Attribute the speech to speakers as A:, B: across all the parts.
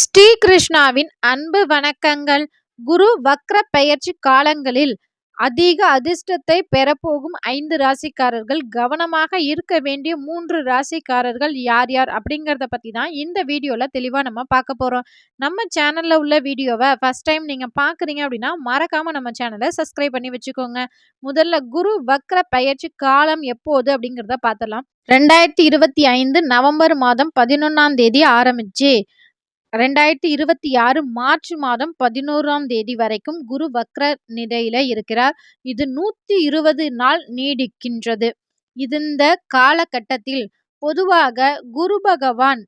A: ஸ்ரீகிருஷ்ணாவின் அன்பு வணக்கங்கள். குரு வக்ர பெயர்ச்சி காலங்களில் அதிக அதிர்ஷ்டத்தை பெறப்போகும் ஐந்து ராசிக்காரர்கள் கவனமாக இருக்க வேண்டிய மூன்று ராசிக்காரர்கள் யார் யார் அப்படிங்கிறத பற்றி தான் இந்த வீடியோவில் தெளிவாக நம்ம பார்க்க போகிறோம் நம்ம சேனலில் உள்ள வீடியோவை ஃபஸ்ட் டைம் நீங்கள் பார்க்குறீங்க அப்படின்னா மறக்காமல் நம்ம சேனலை சப்ஸ்கிரைப் பண்ணி வச்சுக்கோங்க. முதல்ல குரு வக்ர பயிற்சி காலம் எப்போது அப்படிங்கிறத பார்த்துலாம் ரெண்டாயிரத்தி இருபத்தி ஐந்து நவம்பர் மாதம் பதினொன்றாம் தேதி ஆரம்பிச்சு ரெண்டாயிரத்தி இருபத்தி ஆறு மார்ச் மாதம் பதினோராம் தேதி வரைக்கும் குரு வக்ர நிலையில இருக்கிறார். இது நூத்தி இருபது நாள் நீடிக்கின்றது. இந்த காலகட்டத்தில் பொதுவாக குரு பகவான்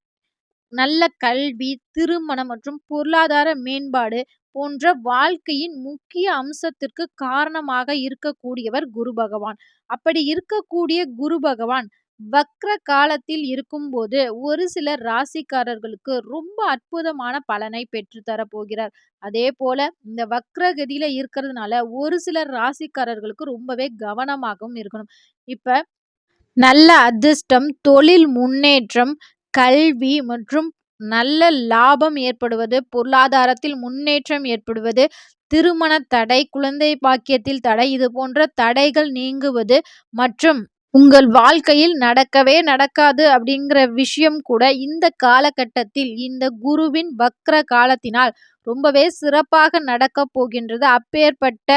A: நல்ல கல்வி திருமணம் மற்றும் பொருளாதார மேம்பாடு போன்ற வாழ்க்கையின் முக்கிய அம்சத்திற்கு காரணமாக இருக்கக்கூடியவர் குரு பகவான். அப்படி இருக்கக்கூடிய குரு பகவான் வக்ர காலத்தில் இருக்கும்போது ஒரு சில ராசிக்காரர்களுக்கு ரொம்ப அற்புதமான பலனை பெற்றுத்தர போகிறார். அதே போல இந்த வக்ரகதியில இருக்கிறதுனால ஒரு சில ராசிக்காரர்களுக்கு ரொம்பவே கவனமாகவும் இருக்கணும். இப்ப நல்ல அதிர்ஷ்டம் தொழில் முன்னேற்றம் கல்வி மற்றும் நல்ல லாபம் ஏற்படுவது பொருளாதாரத்தில் முன்னேற்றம் ஏற்படுவது திருமண தடை குழந்தை பாக்கியத்தில் தடை இது போன்ற தடைகள் நீங்குவது மற்றும் உங்கள் வாழ்க்கையில் நடக்கவே நடக்காது அப்படிங்கிற விஷயம் கூட இந்த காலகட்டத்தில் இந்த குருவின் வக்ர காலத்தினால் ரொம்பவே சிறப்பாக நடக்க போகின்றது. அப்பேற்பட்ட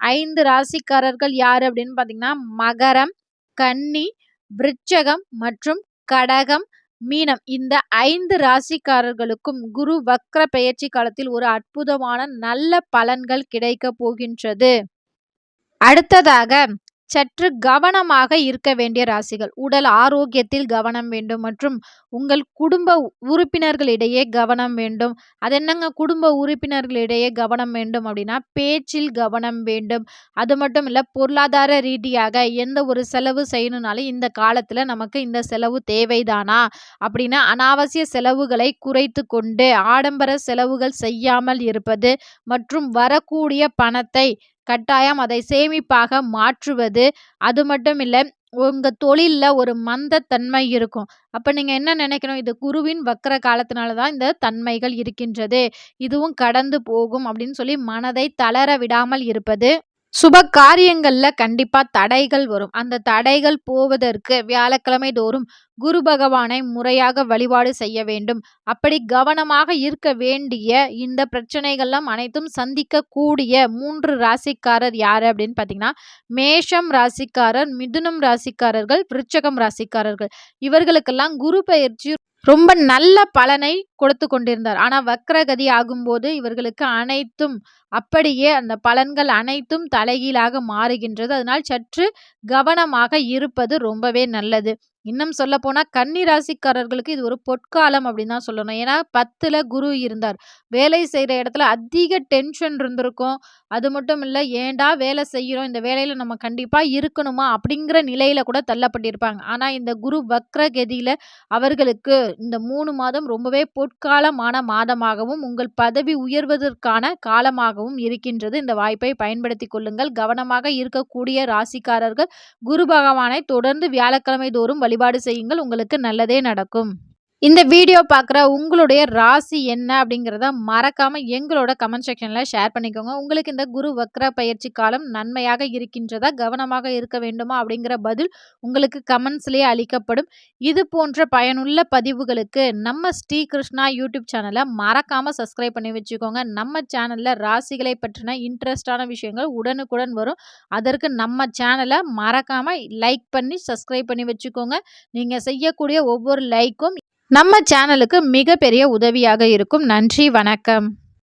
A: ஐந்து ராசிக்காரர்கள் யார் அப்படின்னு பார்த்தீங்கன்னா மகரம் கன்னி விருச்சகம் மற்றும் கடகம் மீனம். இந்த ஐந்து ராசிக்காரர்களுக்கும் குரு வக்ர பெயர்ச்சி காலத்தில் ஒரு அற்புதமான நல்ல பலன்கள் கிடைக்க போகின்றது. அடுத்ததாக சற்று கவனமாக இருக்க வேண்டிய ராசிகள். உடல் ஆரோக்கியத்தில் கவனம் வேண்டும் மற்றும் உங்கள் குடும்ப உறுப்பினர்களிடையே கவனம் வேண்டும். அது என்னங்க? குடும்ப உறுப்பினர்களிடையே கவனம் வேண்டும் அப்படின்னா பேச்சில் கவனம் வேண்டும். அது மட்டும் இல்லை பொருளாதார ரீதியாக எந்த ஒரு செலவு செய்யணுனாலும் இந்த காலத்தில் நமக்கு இந்த செலவு தேவைதானா? அப்படின்னா அனாவசிய செலவுகளை குறைத்து கொண்டு ஆடம்பர செலவுகள் செய்யாமல் இருப்பது மற்றும் வரக்கூடிய பணத்தை கட்டாயம் அதை சேமிப்பாக மாற்றுவது அது மட்டும் இல்லை உங்கள் தொழிலில் ஒரு மந்தத்தன்மை இருக்கும். அப்போ நீங்கள் என்ன நினைக்கணும்? இது குருவின் வக்கர காலத்தினால தான் இந்த தன்மைகள் இருக்கின்றது. இதுவும் கடந்து போகும் அப்படின்னு சொல்லி மனதை தளர விடாமல் இருப்பது சுப காரியங்கள்ல கண்டிப்பா தடைகள் வரும். அந்த தடைகள் போவதற்கு வியாழக்கிழமை தோறும் குரு பகவானை முறையாக வழிபாடு செய்ய வேண்டும். அப்படி கவனமாக இருக்க வேண்டிய இந்த பிரச்சனைகள்லாம் அனைத்தும் சந்திக்கக்கூடிய மூன்று ராசிக்காரர் யாரு அப்படின்னு பார்த்தீங்கன்னா மேஷம் ராசிக்காரர் மிதுனம் ராசிக்காரர்கள் விருச்சகம் ராசிக்காரர்கள். இவர்களுக்கெல்லாம் குரு பயிற்சி ரொம்ப நல்ல பலனை கொடுத்து கொண்டிருந்தார். ஆனால் வக்ரகதி ஆகும்போது இவர்களுக்கு அனைத்தும் அப்படியே அந்த பலன்கள் அனைத்தும் தலைகீழாக மாறுகின்றது. அதனால் சற்று கவனமாக இருப்பது ரொம்பவே நல்லது. இன்னும் சொல்ல போனால் கன்னி ராசிக்காரர்களுக்கு இது ஒரு பொற்காலம் அப்படின்னு தான் சொல்லணும். ஏன்னா பத்தில் குரு இருந்தார். வேலை செய்கிற இடத்துல அதிக டென்ஷன் இருந்திருக்கும். அது மட்டும் இல்லை ஏண்டா வேலை செய்கிறோம்? இந்த வேலையில் நம்ம கண்டிப்பாக இருக்கணுமா? அப்படிங்கிற நிலையில் கூட தள்ளப்பட்டிருப்பாங்க. ஆனால் இந்த குரு வக்ர கதியில் அவர்களுக்கு இந்த மூணு மாதம் ரொம்பவே பொற்காலமான மாதமாகவும் உங்கள் பதவி உயர்வதற்கான காலமாகவும் இருக்கின்றது. இந்த வாய்ப்பை பயன்படுத்தி கொள்ளுங்கள். கவனமாக இருக்கக்கூடிய ராசிக்காரர்கள் குரு பகவானை தொடர்ந்து வியாழக்கிழமை தோறும் வழிபாடு செய்யுங்கள். உங்களுக்கு நல்லதே நடக்கும். இந்த வீடியோ பார்க்குற உங்களுடைய ராசி என்ன அப்படிங்கிறத மறக்காமல் எங்களோட கமெண்ட் செக்ஷனில் ஷேர் பண்ணிக்கோங்க. உங்களுக்கு இந்த குரு வக்ர பயிற்சி காலம் நன்மையாக இருக்கின்றதா கவனமாக இருக்க வேண்டுமா அப்படிங்கிற பதில் உங்களுக்கு கமெண்ட்ஸ்லேயே அளிக்கப்படும். இது போன்ற பயனுள்ள பதிவுகளுக்கு நம்ம ஸ்ரீ கிருஷ்ணா யூடியூப் சேனலை மறக்காமல் சப்ஸ்கிரைப் பண்ணி வச்சுக்கோங்க. நம்ம சேனலில் ராசிகளை பற்றின இன்ட்ரெஸ்டான விஷயங்கள் உடனுக்குடன் வரும். அதற்கு நம்ம சேனலை மறக்காமல் லைக் பண்ணி சப்ஸ்கிரைப் பண்ணி வச்சுக்கோங்க. நீங்கள் செய்யக்கூடிய ஒவ்வொரு லைக்கும் நம்ம சேனலுக்கு மிகப்பெரிய உதவியாக இருக்கும். நன்றி வணக்கம்.